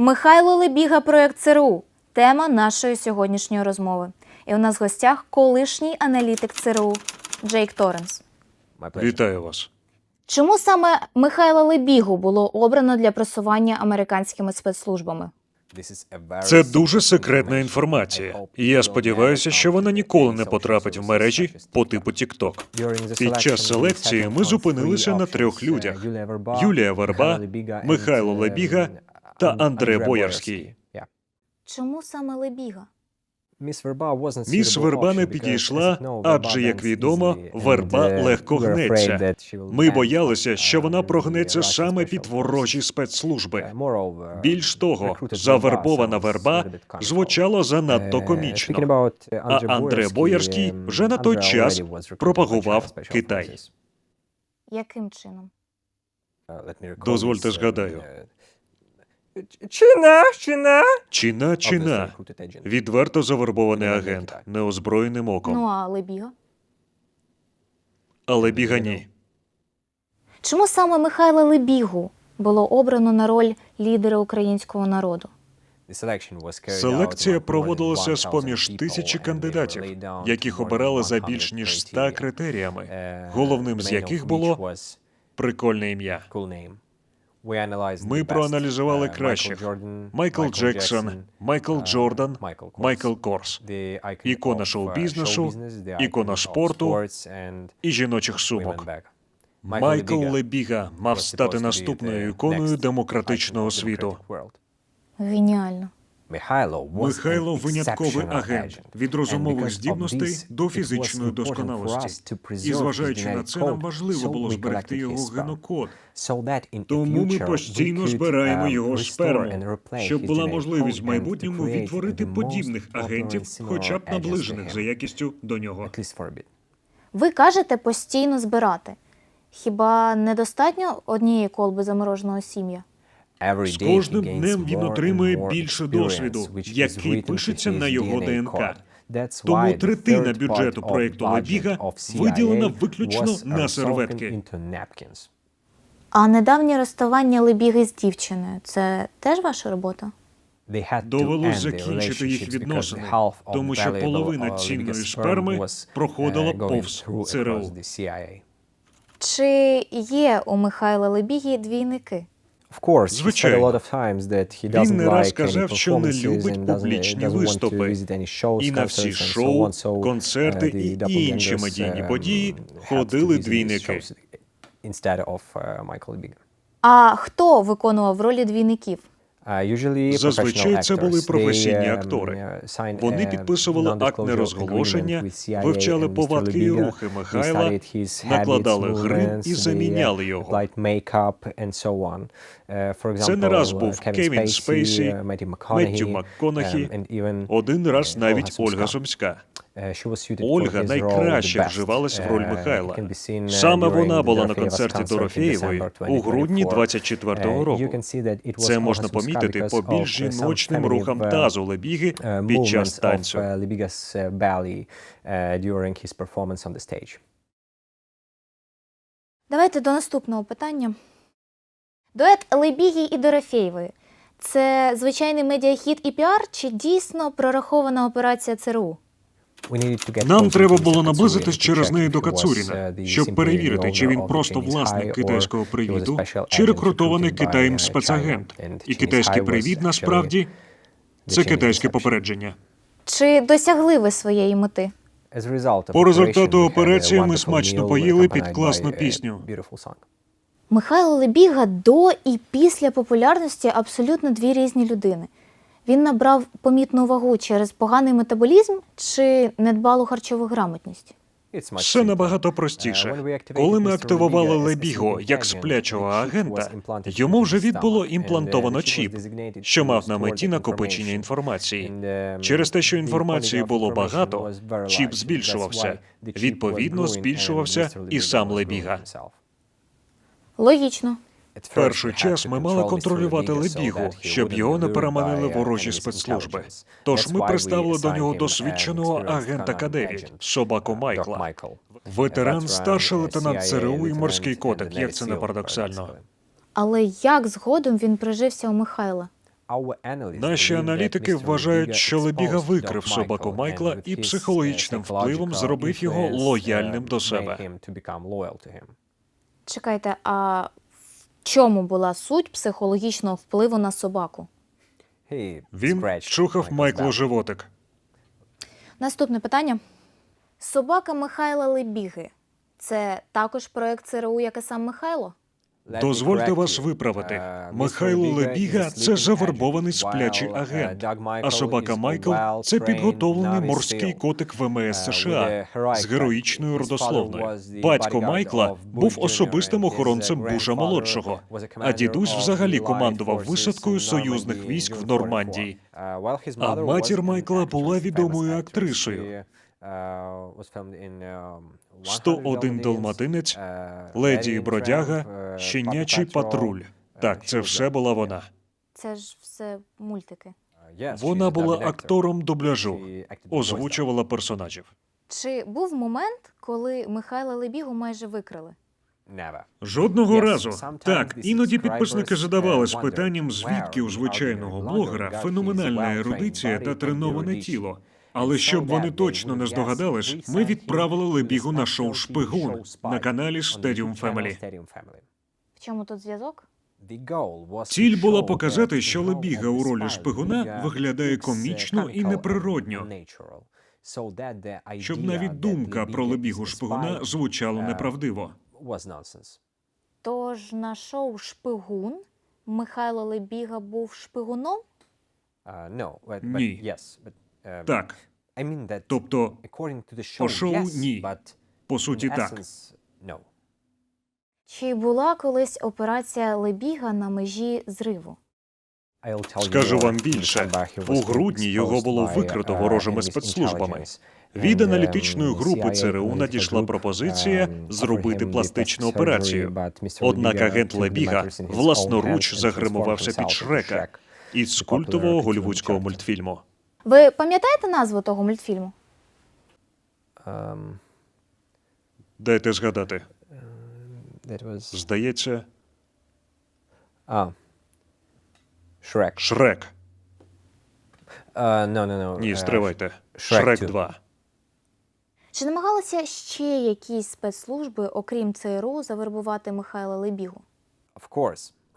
Михайло Лебіга, проект ЦРУ. Тема нашої сьогоднішньої розмови. І у нас в гостях колишній аналітик ЦРУ Джейк Торренс. Вітаю вас. Чому саме Михайла Лебігу було обрано для просування американськими спецслужбами? Це дуже секретна інформація, і я сподіваюся, що вона ніколи не потрапить в мережі по типу TikTok. Під час селекції ми зупинилися на трьох людях: Юлія Верба, Михайло Лебіга та Андре Боярський. Чому саме Лебіга? Міс Верба не підійшла, адже, як відомо, верба легко гнеться. Ми боялися, що вона прогнеться саме під ворожі спецслужби. Більш того, завербована верба звучало занадто комічно. А Андре Боярський вже на той час пропагував Китай. Яким чином? Дозвольте згадаю. Чина, чина. Чина чина. Відверто завербований агент, неозброєним Ну оком. а Лебіга? Але бігані. Чому саме Михайла Лебігу було обрано на роль лідера українського народу? Селекція проводилася з поміж тисячі кандидатів, яких обирали за більш ніж ста критеріями, головним з яких було прикольне ім'я. Ми проаналізували кращих: Майкл Джексон, Майкл Джордан, Майкл Корс, ікона шоу-бізнесу, ікона спорту і жіночих сумок. Майкл Лебіга мав стати наступною іконою демократичного світу. Геніально. Михайло винятковий агент від розумових здібностей до фізичної досконалості. І зважаючи на це, нам важливо було зберегти його генокод. Тому ми постійно збираємо його сперму, щоб була можливість в майбутньому відтворити подібних агентів, хоча б наближених за якістю до нього. Ви кажете постійно збирати. Хіба недостатньо однієї колби замороженого сім'я? З кожним днем він отримує більше досвіду, який пишеться на його ДНК. Тому третина бюджету проєкту Лебіга виділена виключно на серветки. А недавнє розставання Лебіги з дівчиною це теж ваша робота? Довелось закінчити їх відносини, тому що половина цінної сперми проходила повз ЦРУ. Чи є у Михайла Лебіги двійники? Звичайно. Він не раз казав, що не любить публічні виступи. І на всі шоу, концерти і інші медійні події ходили двійники. А хто виконував ролі двійників? Зазвичай це були професійні актори. Вони підписували акт нерозголошення, вивчали повадки і рухи Михайла, накладали грим і заміняли його. Це не раз був Кевін Спейсі, Меттю МакКонахі, один раз навіть Ольга Сумська. Ольга найкраще вживалась в роль Михайла. Саме вона була на концерті Дорофєєвої у грудні 24-го року. Це можна помітити по більш жіночним рухам тазу Лебіги під час танцю. Давайте до наступного питання. Дует Лебіги і Дорофєєвої. Це звичайний медіахід і піар, чи дійсно прорахована операція ЦРУ? Нам треба було наблизитись через неї до Кацуріна, щоб перевірити, чи він просто власник китайського привіду, чи рекрутований Китаєм спецагент. І китайський привід насправді це китайське попередження. Чи досягли ви своєї мети? По результату операції ми смачно поїли під класну пісню. Михайло Лебіга до і після популярності абсолютно дві різні людини. Він набрав помітну вагу через поганий метаболізм чи недбалу харчову грамотність. Все набагато простіше. Коли ми активували Лебіго як сплячого агента, йому вже відбуло імплантовано чіп, що мав на меті накопичення інформації. Через те, що інформації було багато, чіп збільшувався. Відповідно, збільшувався і сам Лебіга. Логічно. Перший час ми мали контролювати Лебігу, щоб його не переманили ворожі спецслужби. Тож ми приставили до нього досвідченого агента К-9, собаку Майкла. Ветеран, старший лейтенант ЦРУ і морський котик, як це не парадоксально. Але як згодом він прижився у Михайла? Наші аналітики вважають, що Лебіга викрив собаку Майкла і психологічним впливом зробив його лояльним до себе. Чекайте, а чому була суть психологічного впливу на собаку? Він чухав Майклу животик. Наступне питання. Собака Михайла Лебіги. Це також проект ЦРУ, як і сам Михайло? Дозвольте вас виправити. Михайло Лебіга це завербований сплячий агент, а собака Майкл це підготовлений морський котик ВМС США з героїчною родословною. Батько Майкла був особистим охоронцем Буша молодшого, а дідусь взагалі командував висадкою союзних військ в Нормандії. А матір Майкла була відомою актрисою. 101 далматинець, Леді і бродяга, щенячий патруль. Так, це все була вона. Це ж все мультики. Вона була актором дубляжу, озвучувала персонажів. Чи був момент, коли Михайла Лебігу майже викрили? Жодного разу. Так, іноді підписники uh, задавались питанням, звідки у звичайного блогера феноменальна ерудиція та треноване тіло. Але щоб вони точно не здогадались, ми відправили Лебігу на шоу Шпигун на каналі Stadium Family. В чому тут зв'язок? Ціль була показати, що Лебіга у ролі шпигуна виглядає комічно і неприродньо. Щоб навіть думка про Лебігу шпигуна звучала неправдиво. Тож на шоу Шпигун Михайло Лебіга був шпигуном? Ні. Так. Так, тобто, по шоу ні. по суті, так. Чи була колись операція Лебіга на межі зриву? Скажу вам більше. У грудні його було викрито ворожими спецслужбами. Від аналітичної групи ЦРУ надійшла пропозиція зробити пластичну операцію. Однак агент Лебіга власноруч загримувався під Шрека із культового голівудського мультфільму. Ви пам'ятаєте назву того мультфільму? Дайте згадати. Здається, Шрек. Шрек. Uh, Ні, стривайте. Шрек Шрек 2. 2. Чи намагалися ще якісь спецслужби, окрім ЦРУ, завербувати Михайла Лебігу?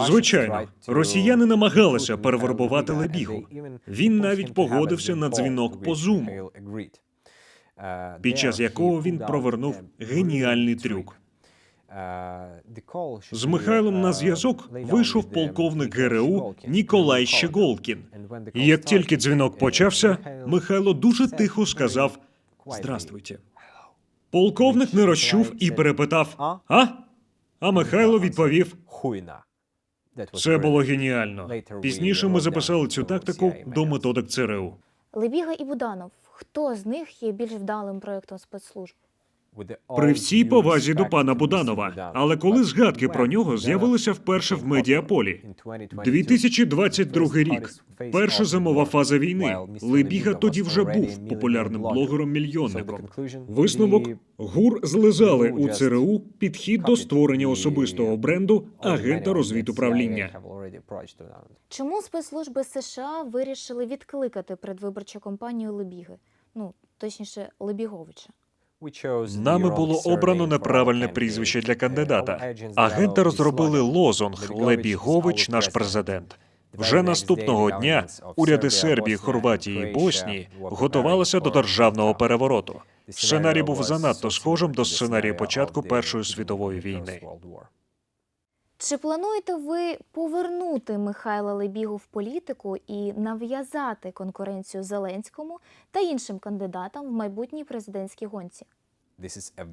Звичайно, росіяни намагалися перевербувати Лебігу. Він навіть погодився на дзвінок по Zoom, під час якого він провернув геніальний трюк. З Михайлом на зв'язок вийшов полковник ГРУ Ніколай Щеголкін. І як тільки дзвінок почався, Михайло дуже тихо сказав Здравствуйте. Полковник не розчув і перепитав А? А Михайло відповів Хуйна. Це було геніально. Пізніше ми записали цю тактику до методик ЦРУ. Лебіга і Буданов. Хто з них є більш вдалим проєктом спецслужб? При всій повазі до пана Буданова, але коли згадки про нього з'явилися вперше в медіаполі. 2022 рік, перша зимова фаза війни. Лебіга тоді вже був популярним блогером-мільйонником. Висновок гур злизали у ЦРУ підхід до створення особистого бренду агента розвідуправління. Чому спецслужби США вирішили відкликати предвиборчу кампанію Лебіги? Ну, точніше, Лебіговича. Нами було обрано неправильне прізвище для кандидата. Агенти розробили лозунг Лебігович наш президент. Вже наступного дня уряди Сербії, Хорватії і Боснії готувалися до державного перевороту. Сценарій був занадто схожим до сценарію початку Першої світової війни. Чи плануєте ви повернути Михайла Лебігу в політику і нав'язати конкуренцію Зеленському та іншим кандидатам в майбутній президентській гонці?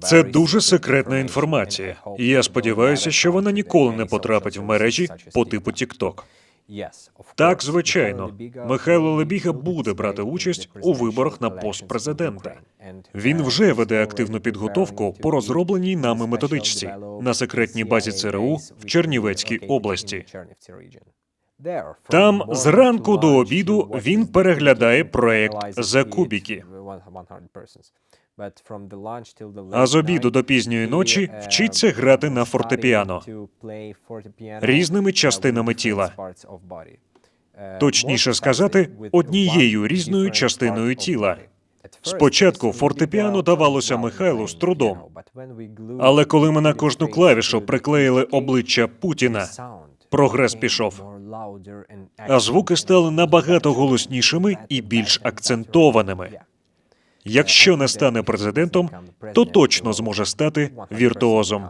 Це дуже секретна інформація, і я сподіваюся, що вона ніколи не потрапить в мережі по типу TikTok. Так, звичайно, Михайло Лебіга буде брати участь у виборах на пост президента. Він вже веде активну підготовку по розробленій нами методичці на секретній базі ЦРУ в Чернівецькій області. Там зранку до обіду він переглядає проект «За кубіки». А з обіду до пізньої ночі вчиться грати на фортепіано різними частинами тіла. Точніше сказати, однією різною частиною тіла. Спочатку фортепіано давалося Михайлу з трудом. Але коли ми на кожну клавішу приклеїли обличчя Путіна, прогрес пішов. А звуки стали набагато голоснішими і більш акцентованими. Якщо не стане президентом, то точно зможе стати віртуозом.